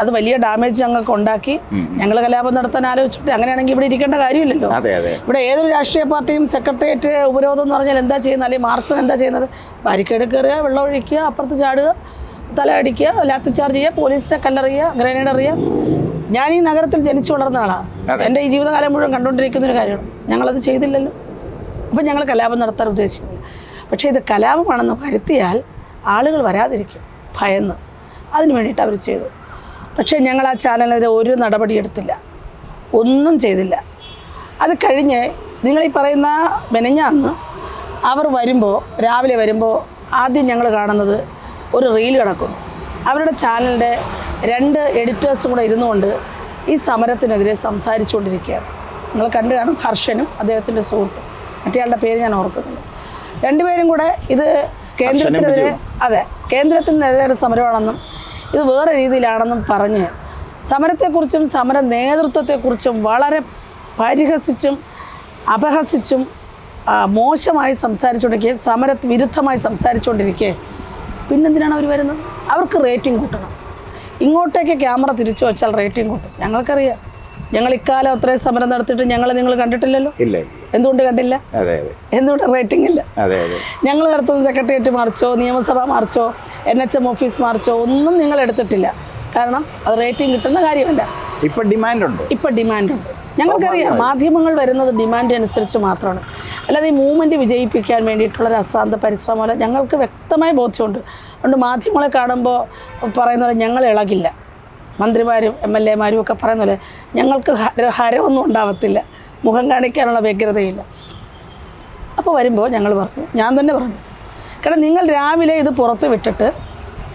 അത് വലിയ ഡാമേജ് ഞങ്ങൾക്ക് ഉണ്ടാക്കി. ഞങ്ങൾ കലാപം നടത്താൻ ആലോചിച്ചിട്ട് അങ്ങനെയാണെങ്കിൽ ഇവിടെ ഇരിക്കേണ്ട കാര്യമില്ലല്ലോ. ഇവിടെ ഏതൊരു രാഷ്ട്രീയ പാർട്ടിയും സെക്രട്ടേറിയറ്റ് ഉപരോധം എന്ന് പറഞ്ഞാൽ എന്താ ചെയ്യുന്നത്? അല്ലെങ്കിൽ മാർസം എന്താ ചെയ്യുന്നത്? ബാരിക്കേഡ് കയറുക വെള്ളം ഒഴിക്കുക അപ്പുറത്ത് ചാടുക തല അടിക്കുക ലാത്തി ചാർജ് ചെയ്യുക പോലീസിനെ കല്ലെറിയുക ഗ്രനേഡ് എറിയുക. ഞാൻ ഈ നഗരത്തിൽ ജനിച്ചു വളർന്ന ആളാണ് എന്റെ എന്റെ ഈ ജീവിതകാലം മുഴുവൻ കണ്ടുകൊണ്ടിരിക്കുന്ന ഒരു കാര്യമാണ്. ഞങ്ങളത് ചെയ്തില്ലല്ലോ. അപ്പം ഞങ്ങൾ കലാപം നടത്താൻ ഉദ്ദേശിക്കുന്നില്ല. പക്ഷേ ഇത് കലാപമാണെന്ന് വരുത്തിയാൽ ആളുകൾ വരാതിരിക്കും ഭയന്ന്. അതിന് വേണ്ടിയിട്ട് അവർ ചെയ്തു. പക്ഷേ ഞങ്ങൾ ആ ചാനലിനെതിരെ ഒരു നടപടി എടുത്തില്ല. ഒന്നും ചെയ്തില്ല. അത് കഴിഞ്ഞ് നിങ്ങൾ ഈ പറയുന്ന മെനഞ്ഞാന്ന് അവർ വരുമ്പോൾ രാവിലെ വരുമ്പോൾ ആദ്യം ഞങ്ങൾ കാണുന്നത് ഒരു റീൽ കിടക്കും അവരുടെ ചാനലിന്റെ രണ്ട് എഡിറ്റേഴ്സും കൂടെ ഇരുന്നുകൊണ്ട് ഈ സമരത്തിനെതിരെ സംസാരിച്ചുകൊണ്ടിരിക്കുകയാണ്. നിങ്ങൾ കണ്ടു കാണും ഹർഷനും അദ്ദേഹത്തിന്റെ സുഹൃത്തും. മറ്റേയാളുടെ പേര് ഞാൻ ഓർക്കുന്നില്ല. രണ്ടുപേരും കൂടെ ഇത് കേന്ദ്രത്തിനെതിരെ അതെ കേന്ദ്രത്തിനെതിരെ ഒരു സമരമാണെന്നും ഇത് വേറെ രീതിയിലാണെന്നും പറഞ്ഞ് സമരത്തെക്കുറിച്ചും സമര നേതൃത്വത്തെക്കുറിച്ചും വളരെ പരിഹസിച്ചും അപഹസിച്ചും മോശമായി സംസാരിച്ചുകൊണ്ടിരിക്കുക സമര വിരുദ്ധമായി സംസാരിച്ചുകൊണ്ടിരിക്കെ. പിന്നെന്തിനാണ് അവർ വരുന്നത്? അവർക്ക് റേറ്റിംഗ് കൂട്ടണം. ഇങ്ങോട്ടേക്ക് ക്യാമറ തിരിച്ചു വെച്ചാൽ റേറ്റിംഗ് കൂട്ടും. ഞങ്ങൾക്കറിയാം. ഞങ്ങൾ ഇക്കാലം അത്രയും സമരം നടത്തിയിട്ട് ഞങ്ങളെ നിങ്ങൾ കണ്ടിട്ടില്ലല്ലോ? ഇല്ല. എന്തുകൊണ്ട് കണ്ടില്ല? എന്തുകൊണ്ട് റേറ്റിംഗ് ഇല്ല? ഞങ്ങൾ നടത്തുന്ന സെക്രട്ടേറിയറ്റ് മാർച്ചോ നിയമസഭ മാർച്ചോ എൻ എച്ച് എം ഓഫീസ് മാർച്ചോ ഒന്നും നിങ്ങൾ എടുത്തിട്ടില്ല. കാരണം അത് റേറ്റിംഗ് കിട്ടുന്ന കാര്യമല്ല. ഇപ്പൊ ഡിമാൻഡ് ഉണ്ട്? ഇപ്പൊ ഡിമാൻഡ് ഡിമാൻഡുണ്ട് ഞങ്ങൾക്കറിയാം മാധ്യമങ്ങൾ വരുന്നത് ഡിമാൻഡ് അനുസരിച്ച് മാത്രമാണ്. അല്ലാതെ ഈ മൂവ്മെന്റ് വിജയിപ്പിക്കാൻ വേണ്ടിയിട്ടുള്ള ഒരു അശ്രാന്ത പരിശ്രമമല്ല. ഞങ്ങൾക്ക് വ്യക്തമായ ബോധ്യമുണ്ട്. അതുകൊണ്ട് മാധ്യമങ്ങളെ കാണുമ്പോൾ പറയുന്ന പോലെ ഞങ്ങൾ ഇളകില്ല. മന്ത്രിമാരും എം എൽ എമാരും ഒക്കെ പറയുന്ന പോലെ ഞങ്ങൾക്ക് ഹര ഹരമൊന്നും ഉണ്ടാവത്തില്ല. മുഖം കാണിക്കാനുള്ള വ്യഗ്രതയില്ല. അപ്പോൾ വരുമ്പോൾ ഞങ്ങൾ പറഞ്ഞു ഞാൻ തന്നെ പറഞ്ഞു കാരണം നിങ്ങൾ രാവിലെ ഇത് പുറത്ത് വിട്ടിട്ട്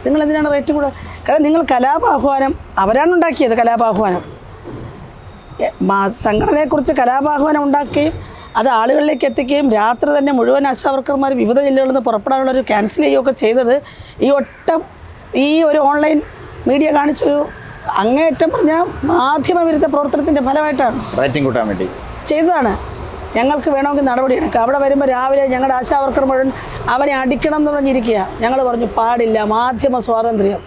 നിങ്ങൾ എന്തിനാണ് റേറ്റ് കൂടെ? കാരണം നിങ്ങൾ കലാപാഹ്വാനം അവരാണ് ഉണ്ടാക്കിയത് കലാപാഹ്വാനം. സംഘടനയെക്കുറിച്ച് കലാപാഹ്വാനം ഉണ്ടാക്കുകയും അത് ആളുകളിലേക്ക് എത്തിക്കുകയും രാത്രി തന്നെ മുഴുവൻ ആശാവർക്കർമാർ വിവിധ ജില്ലകളിൽ നിന്ന് പുറപ്പെടാനുള്ള ഒരു ക്യാൻസൽ ചെയ്യുകയൊക്കെ ചെയ്തത് ഈ ഒട്ടം ഈ ഒരു ഓൺലൈൻ മീഡിയ കാണിച്ചൊരു അങ്ങേയറ്റം പറഞ്ഞാൽ മാധ്യമ വിരുദ്ധ ഫലമായിട്ടാണ്. റേറ്റിംഗ് കൂട്ടാൻ വേണ്ടി. ചെയ്തതാണ്. ഞങ്ങൾക്ക് വേണമെങ്കിൽ നടപടി എടുക്കുക അവിടെ വരുമ്പോൾ രാവിലെ ഞങ്ങളുടെ ആശാവർക്കർ മുഴുവൻ അവനെ അടിക്കണം എന്ന് പറഞ്ഞിരിക്കുക. ഞങ്ങൾ പറഞ്ഞു പാടില്ല മാധ്യമ സ്വാതന്ത്ര്യം.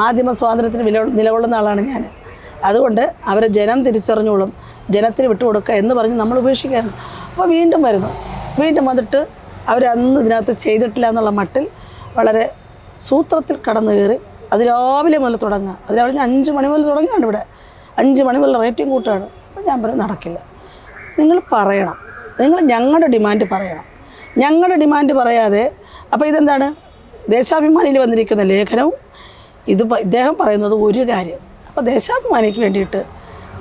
മാധ്യമ സ്വാതന്ത്ര്യത്തിന് വില നിലകൊള്ളുന്ന ആളാണ് ഞാൻ. അതുകൊണ്ട് അവരെ ജനം തിരിച്ചറിഞ്ഞോളും ജനത്തിന് വിട്ടുകൊടുക്കുക എന്ന് പറഞ്ഞ് നമ്മൾ ഉപേക്ഷിക്കുകയാണ്. അപ്പോൾ വീണ്ടും വരുന്നു. വീണ്ടും വന്നിട്ട് അവരന്ന് ഇതിനകത്ത് ചെയ്തിട്ടില്ല എന്നുള്ള മട്ടിൽ വളരെ സൂത്രത്തിൽ കടന്നു കയറി അത് രാവിലെ മുതൽ തുടങ്ങുക. അത് രാവിലെ അഞ്ച് മണി മുതൽ തുടങ്ങുകയാണ് ഇവിടെ. അഞ്ച് മണി മുതൽ റേറ്റിംഗ് കൂട്ടുകയാണ് അപ്പോൾ ഞാൻ പറയും നടക്കില്ല. നിങ്ങൾ പറയണം. നിങ്ങൾ ഞങ്ങളുടെ ഡിമാൻഡ് പറയണം. ഞങ്ങളുടെ ഡിമാൻഡ് പറയാതെ അപ്പോൾ ഇതെന്താണ്? ദേശാഭിമാനിയിൽ വന്നിരിക്കുന്ന ലേഖനവും ഇത് ഇദ്ദേഹം പറയുന്നത് ഒരു കാര്യം. അപ്പോൾ ദേശാഭിമാനിക്ക് വേണ്ടിയിട്ട്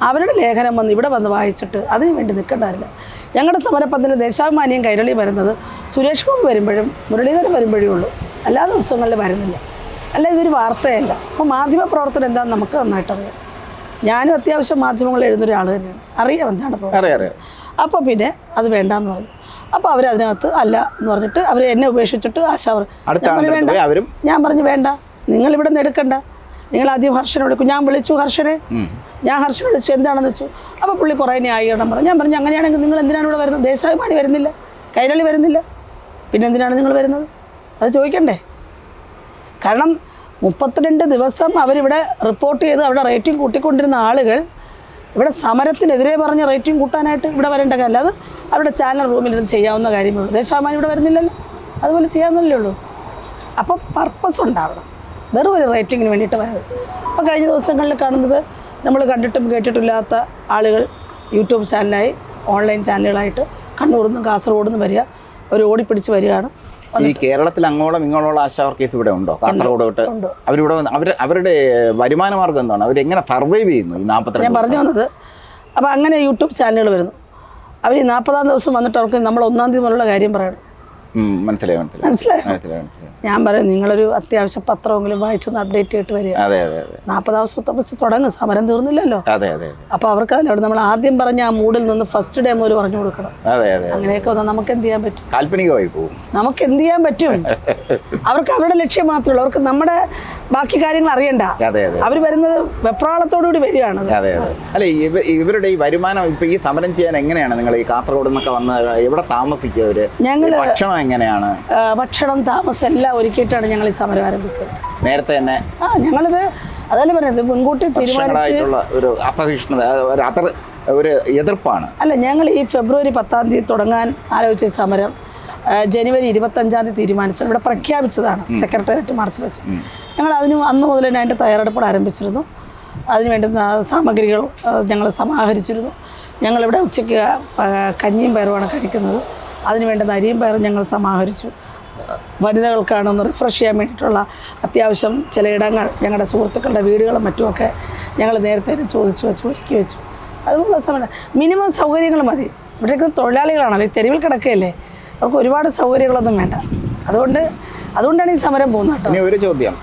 അവരുടെ ലേഖനം വന്ന് ഇവിടെ വന്ന് വായിച്ചിട്ട് അതിന് വേണ്ടി നിൽക്കേണ്ടതില്ല ഞങ്ങളുടെ സമരപ്പത്തിന് ദേശാഭിമാനിയും കൈരളി വരുന്നത് സുരേഷ് ഗോപി വരുമ്പോഴും മുരളീധരൻ വരുമ്പോഴേ ഉള്ളൂ. എല്ലാ ദിവസങ്ങളിൽ വരുന്നില്ല. അല്ല ഇതൊരു വാർത്തയല്ല. അപ്പോൾ മാധ്യമ പ്രവർത്തനം എന്താണെന്ന് നമുക്ക് നന്നായിട്ടറിയാം. ഞാനും അത്യാവശ്യം മാധ്യമങ്ങൾ എഴുതുന്ന ഒരാൾ തന്നെയാണ്. അറിയാം എന്താണ് അപ്പൊ അറിയാം അപ്പോൾ പിന്നെ അത് വേണ്ടാന്ന് പറഞ്ഞു. അപ്പോൾ അതിനകത്ത് അല്ല എന്ന് പറഞ്ഞിട്ട് അവർ എന്നെ ഉപേക്ഷിച്ചിട്ട് ആശാവർ അടുത്ത പറഞ്ഞു വേണ്ട. ഞാൻ പറഞ്ഞു വേണ്ട. നിങ്ങൾ ഇവിടെ നിന്ന് എടുക്കണ്ട. നിങ്ങൾ ആദ്യം ഹർഷനെ വിളിക്കും. ഞാൻ വിളിച്ചു ഹർഷനെ. ഞാൻ ഹർഷനെ വിളിച്ചു എന്താണെന്ന് വെച്ചു? അപ്പോൾ പുള്ളി കുറേ ന്യായീകരണം പറഞ്ഞു. ഞാൻ പറഞ്ഞു അങ്ങനെയാണെങ്കിൽ നിങ്ങൾ എന്തിനാണ് ഇവിടെ വരുന്നത്? ദേശാഭിമാനി വരുന്നില്ല. കൈരളി വരുന്നില്ല. പിന്നെ എന്തിനാണ് നിങ്ങൾ വരുന്നത്? അത് ചോദിക്കണ്ടേ? കാരണം മുപ്പത്തിരണ്ട് ദിവസം അവരിവിടെ റിപ്പോർട്ട് ചെയ്ത് അവിടെ റേറ്റിംഗ് കൂട്ടിക്കൊണ്ടിരുന്ന ആളുകൾ ഇവിടെ സമരത്തിനെതിരെ പറഞ്ഞ റേറ്റിംഗ് കൂട്ടാനായിട്ട് ഇവിടെ വരേണ്ട കാര്യം അത് അവരുടെ ചാനൽ റൂമിലിരുന്ന് ചെയ്യാവുന്ന കാര്യമേ ഉള്ളൂ ദേശാഭിമാനി ഇവിടെ വരുന്നില്ലല്ലോ. അതുപോലെ ചെയ്യാവുന്നല്ലേ ഉള്ളൂ. അപ്പോൾ പർപ്പസ് ഉണ്ടാവണം. വെറും ഒരു റേറ്റിങ്ങിന് വേണ്ടിയിട്ട് വരുന്നത് അപ്പോൾ കഴിഞ്ഞ ദിവസങ്ങളിൽ കാണുന്നത് നമ്മൾ കണ്ടിട്ടും കേട്ടിട്ടില്ലാത്ത ആളുകൾ യൂട്യൂബ് ചാനലായി ഓൺലൈൻ ചാനലുകളായിട്ട് കണ്ണൂരിൽ നിന്നും കാസർഗോഡ് നിന്ന് വരിക അവർ ഓടിപ്പിടിച്ച് വരികയാണ്. ഈ കേരളത്തിൽ അങ്ങോളം ഇങ്ങോളം ആശാ വർക്കേഴ്സ് ഇവിടെ ഉണ്ടോ? കാസർഗോഡ് തൊട്ട് അവരിവിടെ അവർ അവരുടെ വരുമാന മാർഗം എന്താണ്? എങ്ങനെ സർവൈവ് ചെയ്യുന്നു ഈ നാൽപ്പത്തി ഞാൻ പറഞ്ഞു വന്നത്. അപ്പോൾ അങ്ങനെ യൂട്യൂബ് ചാനലുകൾ വരുന്നു. അവർ ഈ നാൽപ്പതാം ദിവസം വന്നിട്ട് അവർക്ക് നമ്മൾ ഒന്നാം തീയതി മുതലുള്ള കാര്യം പറയണം. മനസ്സിലായി മനസ്സിലായി. മനസ്സിലായോ. മനസ്സിലായി മനസ്സിലായി. ഞാൻ പറയും നിങ്ങളൊരു അത്യാവശ്യ പത്രമെങ്കിലും വായിച്ചൊന്ന് അപ്ഡേറ്റ് ചെയ്തിട്ട് വരിക. അതെ അതെ അതെ. നാൽപ്പതാം തുടങ്ങും സമരം തീർന്നില്ലല്ലോ. അതെ അതെ അപ്പോൾ അവർക്ക് അതിനോട് നമ്മൾ ആദ്യം പറഞ്ഞ ആ മൂഡിൽ നിന്ന് ഫസ്റ്റ് ഡേ മുതൽ പറഞ്ഞു കൊടുക്കണം. അതെ അതെ അങ്ങനെയൊക്കെ വന്നാൽ നമുക്ക് എന്ത് ചെയ്യാൻ പറ്റും? കാൽപ്പനികമായി പോകും നമുക്ക് എന്ത് ചെയ്യാൻ പറ്റും? അവർക്ക് അവരുടെ ലക്ഷ്യം മാത്രമേ ഉള്ളൂ. അവർക്ക് നമ്മുടെ ബാക്കി കാര്യങ്ങൾ അറിയണ്ട. അതെ അതെ അവർ വരുന്നത് വെപ്രാളത്തോടുകൂടി വരികയാണ്. അതെ അതെ. അല്ല ഇവരുടെ ഈ വരുമാനം ഇപ്പൊ ഈ സമരം ചെയ്യാൻ എങ്ങനെയാണ് നിങ്ങൾ ഈ കാസർഗോഡ് നിന്നൊക്കെ വന്ന് എവിടെ താമസിക്കുക അവർ? ഞങ്ങൾ ഭക്ഷണം എങ്ങനെയാണ്? ഭക്ഷണം താമസം എല്ലാം ഒരുക്കിയിട്ടാണ് ഞങ്ങൾ ഈ സമരം ആരംഭിച്ചത്. നേരത്തെ തന്നെ ആ ഞങ്ങളിത് അതല്ലേ പറയുന്നത് മുൻകൂട്ടി തീരുമാനിച്ച് ഒരു അസഹിഷ്ണുത ഒരു അതർ ഒരു എതിർപ്പാണ്. അല്ല ഞങ്ങൾ ഈ ഫെബ്രുവരി പത്താം തീയതി തുടങ്ങാൻ ആലോചിച്ച സമരം ജനുവരി ഇരുപത്തഞ്ചാം തീയതി തീരുമാനിച്ചു ഇവിടെ പ്രഖ്യാപിച്ചതാണ് സെക്രട്ടേറിയറ്റ് മാർച്ച് വെച്ച്. ഞങ്ങൾ അതിന് അന്ന് മുതൽ തന്നെ അതിന്റെ തയ്യാറെടുപ്പ് ആരംഭിച്ചിരുന്നു. അതിന് വേണ്ടുന്ന സാമഗ്രികൾ ഞങ്ങൾ സമാഹരിച്ചിരുന്നു. ഞങ്ങളിവിടെ ഉച്ചയ്ക്ക് കഞ്ഞിയും പയറുമാണ് കഴിക്കുന്നത്. അതിന് വേണ്ടുന്ന അരിയും പയറും ഞങ്ങൾ സമാഹരിച്ചു. വനിതകൾക്കാണ് ഒന്ന് റിഫ്രഷ് ചെയ്യാൻ വേണ്ടിയിട്ടുള്ള അത്യാവശ്യം ചില ഇടങ്ങൾ ഞങ്ങളുടെ സുഹൃത്തുക്കളുടെ വീടുകളും മറ്റുമൊക്കെ ഞങ്ങൾ നേരത്തെ ചോദിച്ചു വെച്ചു ഒരുക്കി വെച്ചു. അതുപോലെ സമയം മിനിമം സൗകര്യങ്ങൾ മതി. ഇവിടെയൊക്കെ തൊഴിലാളികളാണല്ലോ ഈ തെരുവിൽ കിടക്കുകയല്ലേ അവർക്ക് ഒരുപാട് സൗകര്യങ്ങളൊന്നും വേണ്ട. അതുകൊണ്ട് അതുകൊണ്ടാണ് ഈ സമരം പോകുന്നത് കേട്ടോ. ഒരു ചോദ്യം.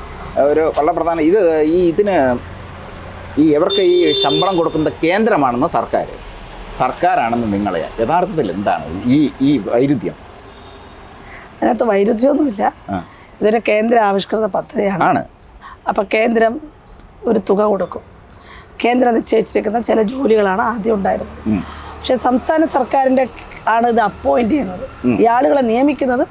ഒരു വളരെ പ്രധാന ഇത് ഈ ഇതിന് ഈ എവർക്ക് ഈ ശമ്പളം കൊടുക്കുന്ന കേന്ദ്രമാണെന്ന് സർക്കാർ സർക്കാരാണെന്ന് നിങ്ങളെ യഥാർത്ഥത്തിൽ എന്താണ് ഈ ഈ വൈരുദ്ധ്യം? അതിനകത്ത് വൈരുദ്ധ്യമൊന്നുമില്ല. ഇതൊരു കേന്ദ്ര ആവിഷ്കൃത പദ്ധതിയാണ്. ആണ്. അപ്പോൾ കേന്ദ്രം ഒരു തുക കൊടുക്കും. കേന്ദ്രം നിശ്ചയിച്ചിരിക്കുന്ന ചില ജോലികളാണ് ആദ്യം ഉണ്ടായിരുന്നത്. പക്ഷെ പക്ഷേ സംസ്ഥാന സർക്കാരിന്റെ ആണ് ഇത് അപ്പോയിന്റ് ചെയ്യുന്നത്. ഈ ആളുകളെ നിയമിക്കുന്നത്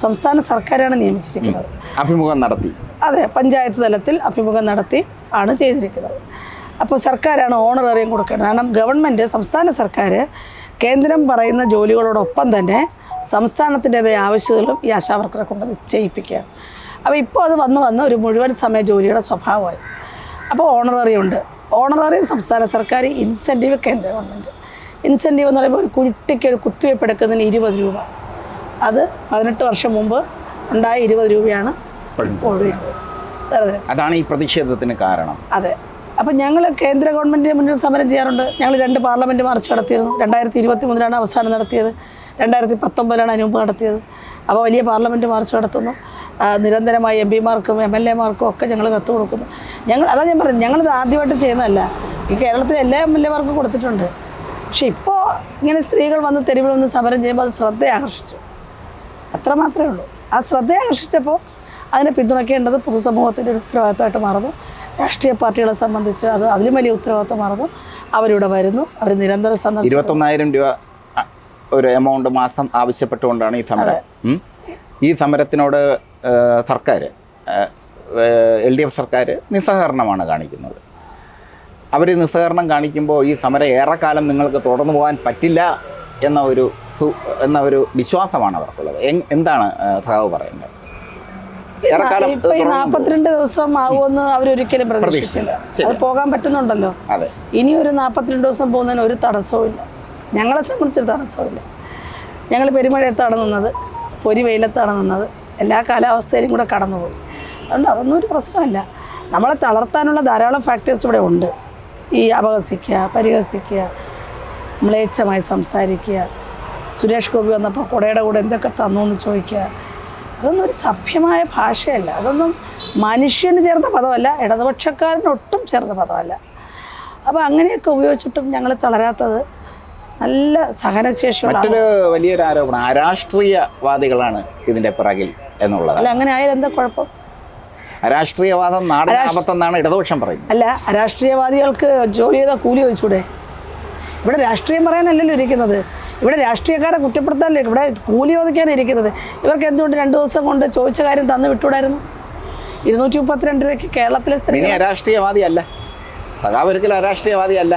സംസ്ഥാന സർക്കാരാണ് നിയമിച്ചിരിക്കുന്നത്. അഭിമുഖം നടത്തി. അതെ പഞ്ചായത്ത് തലത്തിൽ അഭിമുഖം നടത്തി ആണ് ചെയ്തിരിക്കുന്നത്. അപ്പോൾ സർക്കാരാണ് ഓണറേറിയം കൊടുക്കേണ്ടത് കാരണം ഗവൺമെന്റ് സംസ്ഥാന സർക്കാർ കേന്ദ്രം പറയുന്ന ജോലികളോടൊപ്പം തന്നെ സംസ്ഥാനത്തിന്റെതായ ആവശ്യങ്ങളും ഈ ആശാവർക്കറെ കൊണ്ട് ചെയ്യിപ്പിക്കുക അപ്പോൾ ഇപ്പോൾ അത് വന്ന് വന്ന് ഒരു മുഴുവൻ സമയ ജോലിയുടെ സ്വഭാവമായി. അപ്പോൾ ഓണറേറിയം ഉണ്ട് ഓണറേറിയം സംസ്ഥാന സർക്കാർ ഇൻസെന്റീവ് കേന്ദ്ര ഗവൺമെന്റ്. ഇൻസെന്റീവ് എന്ന് പറയുമ്പോൾ ഒരു കുട്ടിക്ക് ഒരു കുത്തിവയ്പ് എടുക്കുന്നതിന് ഇരുപത് രൂപ. അത് പതിനെട്ട് വർഷം മുമ്പ് ഉണ്ടായ ഇരുപത് രൂപയാണ് അതാണ് ഈ പ്രതിഷേധത്തിന് കാരണം. അതെ. അപ്പം ഞങ്ങൾ കേന്ദ്ര ഗവൺമെന്റിന് മുന്നിൽ സമരം ചെയ്യാറുണ്ട്. ഞങ്ങൾ രണ്ട് പാർലമെന്റ് മാർച്ച് നടത്തിയിരുന്നു. രണ്ടായിരത്തി ഇരുപത്തി മൂന്നിലാണ് അവസാനം നടത്തിയത്. രണ്ടായിരത്തി പത്തൊമ്പതിലാണ് അതിന് നടത്തിയത്. അപ്പോൾ വലിയ പാർലമെന്റ് മാർച്ച് നടത്തുന്നു. നിരന്തരമായി എം പിമാർക്കും എം എൽ എമാർക്കും ഒക്കെ ഞങ്ങൾ കത്ത് കൊടുക്കുന്നു. ഞങ്ങൾ അതാ ഞാൻ പറയുന്നത് ഞങ്ങളിത് ആദ്യമായിട്ട് ചെയ്യുന്നതല്ല. ഈ കേരളത്തിലെ എല്ലാ എം എൽ എമാർക്കും കൊടുത്തിട്ടുണ്ട്. പക്ഷെ ഇപ്പോൾ ഇങ്ങനെ സ്ത്രീകൾ വന്ന് തെരുവിൽ വന്ന് സമരം ചെയ്യുമ്പോൾ അത് ശ്രദ്ധ ആകർഷിച്ചു അത്ര മാത്രമേ ഉള്ളൂ. ആ ശ്രദ്ധയെ ആകർഷിച്ചപ്പോൾ അതിനെ പിന്തുണയ്ക്കേണ്ടത് പൊതുസമൂഹത്തിന്റെ ഒരു ഉത്തരവാദിത്തമായിട്ട് മാറുന്നു. രാഷ്ട്രീയ പാർട്ടികളെ സംബന്ധിച്ച് അത് അതിലും വലിയ ഉത്തരവാദിത്തം മാറുന്നു. അവരിവിടെ വരുന്നു. അവർ നിരന്തരം സന്ദർശിക്കുന്നു. ഇരുപത്തൊന്നായിരം രൂപ ഒരു എമൗണ്ട് മാസം ആവശ്യപ്പെട്ടുകൊണ്ടാണ് ഈ സമരം. ഈ സമരത്തിനോട് സർക്കാർ എൽ ഡി എഫ് സർക്കാർ നിസ്സഹകരണമാണ് കാണിക്കുന്നത്. അവർ നിസ്സഹകരണം കാണിക്കുമ്പോൾ ഈ സമരം ഏറെക്കാലം നിങ്ങൾക്ക് തുടർന്നു പോകാൻ പറ്റില്ല എന്ന ഒരു സു- എന്ന ഒരു വിശ്വാസമാണ് അവർക്കുള്ളത്. എന്താണ് സഹാവ് പറയേണ്ടത്? ഇപ്പൊ ഈ നാൽപ്പത്തിരണ്ട് ദിവസം ആവുമെന്ന് അവരൊരിക്കലും പ്രതീക്ഷിച്ചില്ല. അത് പോകാൻ പറ്റുന്നുണ്ടല്ലോ. ഇനി ഒരു നാപ്പത്തിരണ്ട് ദിവസം പോകുന്നതിന് ഒരു തടസ്സവും ഇല്ല. ഞങ്ങളെ സംബന്ധിച്ചൊരു തടസ്സമില്ല ഞങ്ങൾ പെരുമഴയത്താണ് നിന്നത് പൊരി വെയിലത്താണ് നിന്നത്. എല്ലാ കാലാവസ്ഥയിലും കൂടെ കടന്നുപോയി. അതുകൊണ്ട് അതൊന്നും ഒരു പ്രശ്നമല്ല. നമ്മളെ തളർത്താനുള്ള ധാരാളം ഫാക്ടേഴ്സ് ഇവിടെ ഉണ്ട്. ഈ അപഹസിക്കുക പരിഹസിക്കുക മ്ലേച്ഛമായി സംസാരിക്കുക സുരേഷ് ഗോപി വന്നപ്പോൾ കുടയുടെ കൂടെ എന്തൊക്കെ തന്നു എന്ന് ചോദിക്കുക അതൊന്നും ഒരു സഭ്യമായ ഭാഷയല്ല. അതൊന്നും മനുഷ്യന് ചേർന്ന പദമല്ല ഇടതുപക്ഷക്കാരനൊട്ടും ചേർന്ന പദമല്ല. അപ്പോൾ അങ്ങനെയൊക്കെ ഉപയോഗിച്ചിട്ടും ഞങ്ങൾ തളരാത്തത് നല്ല സഹനശേഷി. മറ്റൊരു വലിയൊരു ആരോപണം അരാഷ്ട്രീയവാദികളാണ് ഇതിന്റെ പിറകിൽ എന്നുള്ളത്. അല്ല അങ്ങനെ ആയാലും എന്താ കുഴപ്പം? അരാഷ്ട്രീയവാദം നാടിന് ആപത്തെന്നാണ് ഇടതുപക്ഷം പറയുന്നത്. അല്ല രാഷ്ട്രീയവാദികൾക്ക് ജോലി ചെയ്താൽ കൂലി ചോദിച്ചൂടെ? ഇവിടെ രാഷ്ട്രീയം പറയാനല്ലല്ലോ ഇരിക്കുന്നത്. ഇവിടെ രാഷ്ട്രീയക്കാരെ കുറ്റപ്പെടുത്താനല്ലോ ഇവിടെ കൂലി ചോദിക്കാനാണ് ഇരിക്കുന്നത്. ഇവർക്ക് എന്തുകൊണ്ട് രണ്ട് ദിവസം കൊണ്ട് ചോദിച്ച കാര്യം തന്നു വിട്ടുകൂടായിരുന്നു? ഇരുന്നൂറ്റി മുപ്പത്തിരണ്ട് രൂപയ്ക്ക് കേരളത്തിലെ സ്ത്രീ സ്ത്രീകൾ അരാഷ്ട്രീയവാദി അല്ല ഒരിക്കലും അരാഷ്ട്രീയവാദി അല്ല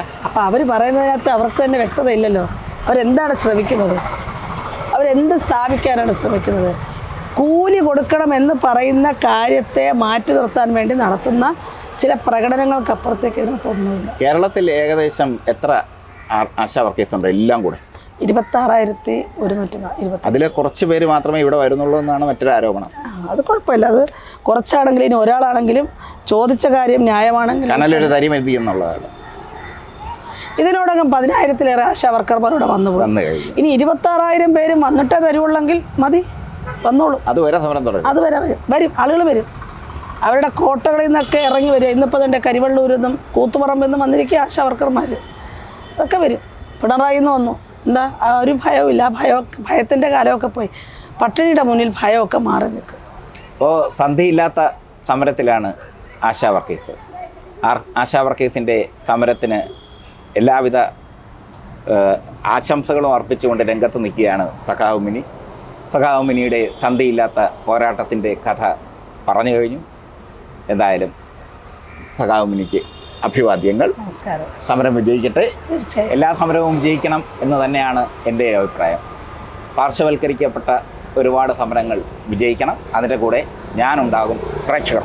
അവർ പറയുന്നതിനകത്ത് അവർക്ക് തന്നെ വ്യക്തത ഇല്ലല്ലോ. അവരെന്താണ് ശ്രമിക്കുന്നത്? അവരെന്ത് സ്ഥാപിക്കാനാണ് ശ്രമിക്കുന്നത്? കൂലി കൊടുക്കണമെന്ന് പറയുന്ന കാര്യത്തെ മാറ്റി നിർത്താൻ വേണ്ടി നടത്തുന്ന ചില പ്രകടനങ്ങൾക്കപ്പുറത്തേക്ക് ഇതിനകത്തൊന്നുമില്ല കേരളത്തിൽ ഏകദേശം എത്ര ആശാ വർക്കേഴ്സ് ഉണ്ട്? എല്ലാം കൂടെ? ഇരുപത്താറായിരത്തി ഒരുന്നൂറ്റി ഇരുപത്തി അതിലെ കുറച്ച് പേര് മാത്രമേ ഇവിടെ വരുന്നുള്ളൂ എന്നാണ് മറ്റൊരു ആരോപണം. അത് കുഴപ്പമില്ല. അത് കുറച്ചാണെങ്കിലും ഇനി ഒരാളാണെങ്കിലും ചോദിച്ച കാര്യം ന്യായമാണെങ്കിലും കനലൊരു തരി മതി എന്നുള്ളതാണ്. ഇതിനോടകം പതിനായിരത്തിലേറെ ആശാ വർക്കർമാർ ഇവിടെ വന്നു ഇനി ഇരുപത്താറായിരം പേരും വന്നിട്ടേ തരുവുള്ളെങ്കിൽ മതി. വന്നോളൂ. അതുവരെ സമരം തുടങ്ങും അത് വരെ വരും. വരും. ആളുകൾ വരും. അവരുടെ കോട്ടകളിൽ നിന്നൊക്കെ ഇറങ്ങി വരിക. ഇന്നിപ്പോൾ തന്നെ കരിവള്ളൂരിൽ നിന്നും കൂത്തുപറമ്പിൽ നിന്നും വന്നിരിക്കുക ആശാ വർക്കർമാർ അതൊക്കെ വരും. പിണറായി എന്ന് വന്നു. എന്താ? ഒരു ഭയമില്ല ആ ഭയം ഭയത്തിന്റെ കാലമൊക്കെ പോയി. പട്ടിണിയുടെ മുന്നിൽ ഭയമൊക്കെ മാറി നിൽക്കും. ഇപ്പോൾ സന്ധിയില്ലാത്ത സമരത്തിലാണ് ആശാ വർക്കേഴ്സ്. ആശാ വർക്കേഴ്സിന്റെ സമരത്തിന് എല്ലാവിധ ആശംസകളും അർപ്പിച്ചുകൊണ്ട് രംഗത്ത് നിൽക്കുകയാണ് സഖാവുമിനി സഖാവുമിനിയുടെ സഖാവ് മിനിയുടെ സന്ധിയില്ലാത്ത പോരാട്ടത്തിന്റെ കഥ പറഞ്ഞു കഴിഞ്ഞു. എന്തായാലും സഖാവ് മിനിക്ക് അഭിവാദ്യങ്ങൾ. നമസ്കാരം. സമരം വിജയിക്കട്ടെ. എല്ലാ സമരവും വിജയിക്കണം എന്ന് തന്നെയാണ് എന്റെ അഭിപ്രായം. പാർശ്വവൽക്കരിക്കപ്പെട്ട ഒരുപാട് സമരങ്ങൾ വിജയിക്കണം. അതിന്റെ കൂടെ ഞാനുണ്ടാകും പ്രേക്ഷകർ.